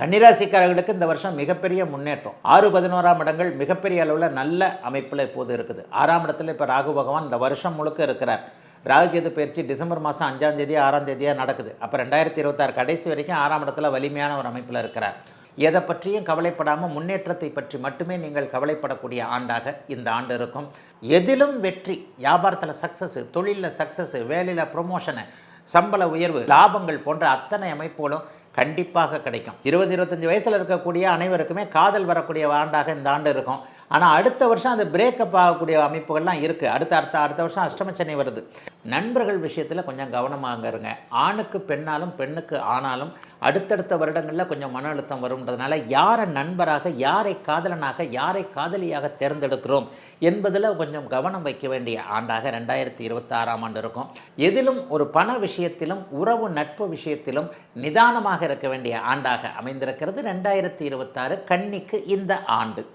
கன்னிராசிக்காரர்களுக்கு இந்த வருஷம் மிகப்பெரிய முன்னேற்றம். ஆறு பதினோராம் இடங்கள் மிகப்பெரிய அளவில் நல்ல அமைப்பில் இப்போது இருக்குது. ஆறாம் இடத்துல இப்போ ராகு பகவான் இந்த வருஷம் முழுக்க இருக்கிறார். ராகுகேது பயிற்சி டிசம்பர் மாதம் அஞ்சாம் தேதி ஆறாம் தேதியாக நடக்குது. அப்போ ரெண்டாயிரத்தி இருபத்தாறு கடைசி வரைக்கும் ஆறாம் இடத்துல வலிமையான ஒரு அமைப்பில் இருக்கிறார். எதை பற்றியும் கவலைப்படாமல் முன்னேற்றத்தை பற்றி மட்டுமே நீங்கள் கவலைப்படக்கூடிய ஆண்டாக இந்த ஆண்டு இருக்கும். எதிலும் வெற்றி வியாபாரத்தில் சக்ஸஸ் தொழிலில் சக்ஸஸ் வேலையில் ப்ரொமோஷனு சம்பள உயர்வு லாபங்கள் போன்ற அத்தனை அமைப்புகளும் கண்டிப்பாக கிடைக்கும். இருபது இருபத்தஞ்சி வயசில் இருக்கக்கூடிய அனைவருக்குமே காதல் வரக்கூடிய ஆண்டாக இந்த ஆண்டு இருக்கும். ஆனால் அடுத்த வருஷம் அது பிரேக்கப் ஆகக்கூடிய அமைப்புகள்லாம் இருக்குது அடுத்த அடுத்த அடுத்த வருஷம் அஷ்டமச்சனை வருது. நண்பர்கள் விஷயத்தில் கொஞ்சம் கவனமாக இருங்க. ஆணுக்கு பெண்ணாலும் பெண்ணுக்கு ஆனாலும் அடுத்தடுத்த வருடங்களில் கொஞ்சம் மன அழுத்தம் வரும்ன்றதுனால யாரை நண்பராக யாரை காதலனாக யாரை காதலியாக தேர்ந்தெடுக்கிறோம் என்பதில் கொஞ்சம் கவனம் வைக்க வேண்டிய ஆண்டாக ரெண்டாயிரத்தி இருபத்தாறாம் ஆண்டு இருக்கும். எதிலும் ஒரு பண விஷயத்திலும் உறவு நட்பு விஷயத்திலும் நிதானமாக இருக்க வேண்டிய ஆண்டாக அமைந்திருக்கிறது ரெண்டாயிரத்தி இருபத்தாறு கன்னிக்கு இந்த ஆண்டு.